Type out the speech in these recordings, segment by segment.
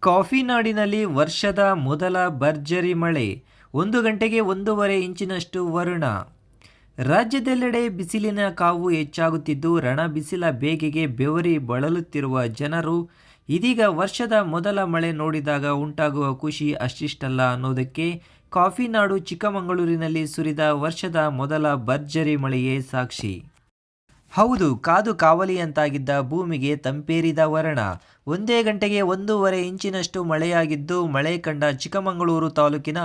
Coffee ನಾಡಿನಲ್ಲಿ ವರ್ಷದ ಮೊದಲ ಭರ್ಜರಿ ಮಳೆ. ಒಂದು ಗಂಟೆಗೆ ಒಂದೂವರೆ ಇಂಚಿನಷ್ಟು ವರುಣ. ರಾಜ್ಯದೆಲ್ಲೆಡೆ ಬಿಸಿಲಿನ ಕಾವು ಹೆಚ್ಚಾಗುತ್ತಿದ್ದು ರಣ ಬಿಸಿಲ ಬೇಗೆಗೆ ಬೆವರಿ ಬಳಲುತ್ತಿರುವ ಜನರು ಇದೀಗ ವರ್ಷದ ಮೊದಲ ಮಳೆ ನೋಡಿದಾಗ ಉಂಟಾಗುವ ಖುಷಿ ಅಷ್ಟಿಷ್ಟಲ್ಲ ಅನ್ನೋದಕ್ಕೆ ಕಾಫಿ ನಾಡು ಚಿಕ್ಕಮಗಳೂರಿನಲ್ಲಿ ಸುರಿದ ವರ್ಷದ ಮೊದಲ ಭರ್ಜರಿ ಮಳೆಯೇ ಸಾಕ್ಷಿ. ಹೌದು, ಕಾದು ಕಾವಲಿಯಂತಾಗಿದ್ದ ಭೂಮಿಗೆ ತಂಪೇರಿದ ವರ್ಣ. ಒಂದೇ ಗಂಟೆಗೆ ಒಂದೂವರೆ ಇಂಚಿನಷ್ಟು ಮಳೆಯಾಗಿದ್ದು, ಮಳೆ ಕಂಡ ಚಿಕ್ಕಮಗಳೂರು ತಾಲೂಕಿನ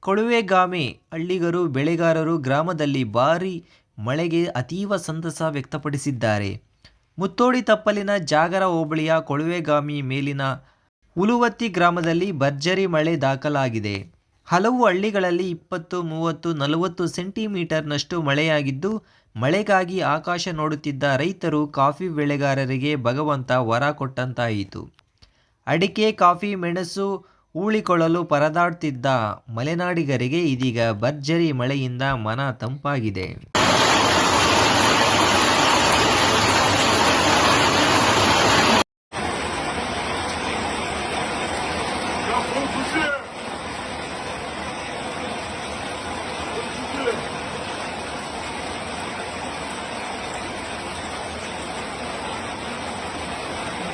ಕೊಳುವೆಗಾಮೆ ಹಳ್ಳಿಗರು, ಬೆಳೆಗಾರರು ಗ್ರಾಮದಲ್ಲಿ ಭಾರೀ ಮಳೆಗೆ ಅತೀವ ಸಂತಸ ವ್ಯಕ್ತಪಡಿಸಿದ್ದಾರೆ. ಮುತ್ತೋಡಿ ತಪ್ಪಲಿನ ಜಾಗರ ಹೋಬಳಿಯ ಕೊಳುವೆಗಾಮಿ ಮೇಲಿನ ಉಲುವತ್ತಿ ಗ್ರಾಮದಲ್ಲಿ ಭರ್ಜರಿ ಮಳೆ ದಾಖಲಾಗಿದೆ. ಹಲವು ಹಳ್ಳಿಗಳಲ್ಲಿ ಇಪ್ಪತ್ತು, ಮೂವತ್ತು, ನಲವತ್ತು ಸೆಂಟಿಮೀಟರ್ನಷ್ಟು ಮಳೆಯಾಗಿದ್ದು, ಮಳೆಗಾಗಿ ಆಕಾಶ ನೋಡುತ್ತಿದ್ದ ರೈತರು ಕಾಫಿ ಬೆಳೆಗಾರರಿಗೆ ಭಗವಂತ ವರ ಕೊಟ್ಟಂತಾಯಿತು. ಅಡಿಕೆ, ಕಾಫಿ, ಮೆಣಸು ಉಳಿಕೊಳ್ಳಲು ಪರದಾಡ್ತಿದ್ದ ಮಲೆನಾಡಿಗರಿಗೆ ಇದೀಗ ಭರ್ಜರಿ ಮಳೆಯಿಂದ ಮನ ತಂಪಾಗಿದೆ.